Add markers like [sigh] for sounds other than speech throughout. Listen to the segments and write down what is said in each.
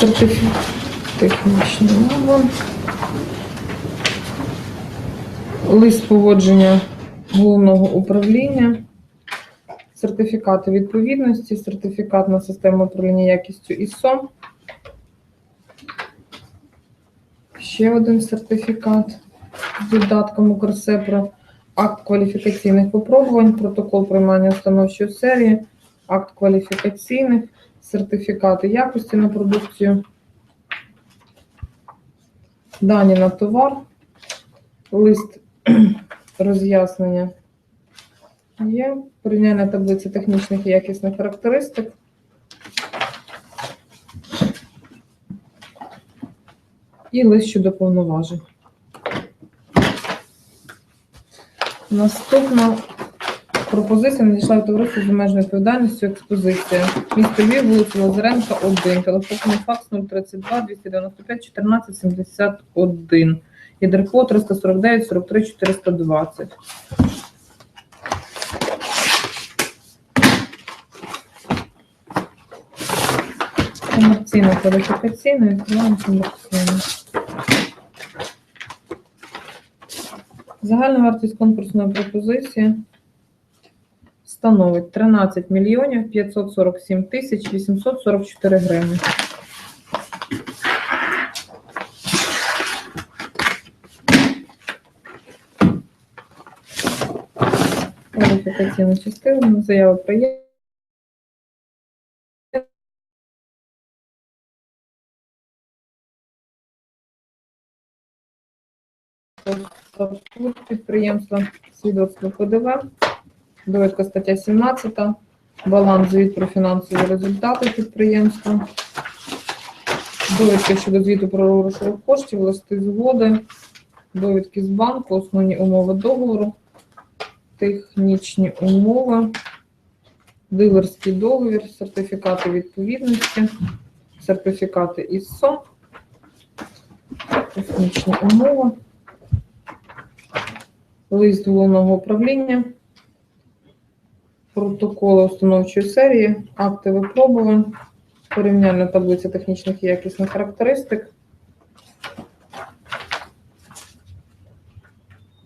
Сертифікат технічна мова. Лист погодження головного управління. Сертифікати відповідності, сертифікат на систему управління якістю ISO. Ще один сертифікат з додатком Укрсепро, акт кваліфікаційних випробувань, протокол приймання установчої серії, акт кваліфікаційних, сертифікати якості на продукцію, дані на товар, лист [clears throat] роз'яснення є, порівняння таблиці технічних і якісних характеристик. І лист щодо повноважень. Наступна пропозиція надійшла від товариства з обмеженою відповідальністю експозиція. Місто Львів, вулиця Лазаренка, 1, телефонний факс 032 295 14 71. Єдерпо 349 43 420. Комерційно кваліфікаційно, відкриваємо комерційно. Загальна вартість конкурсної пропозиції становить 13 мільйонів 547 тисяч 844 гривні. Кваліфікаційна частина, заява про є. підприємства, свідоцтво ПДВ, довідка стаття 17, баланс звіт про фінансові результати підприємства, довідки щодо звіту про грошових коштів, листи згоди, довідки з банку, основні умови договору, технічні умови, дилерський договір, сертифікати відповідності, сертифікати ІСО, технічні умови лист головного управління, протоколи установчої серії, акти випробувань, порівняльна таблиця технічних і якісних характеристик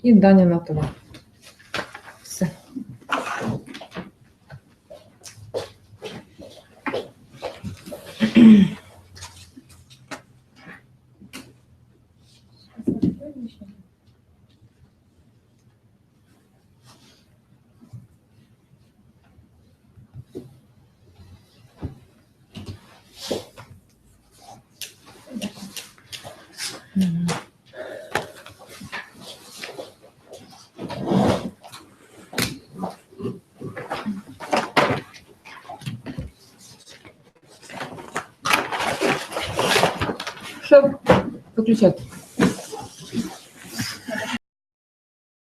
і дані на товар. Все. Все, выключать.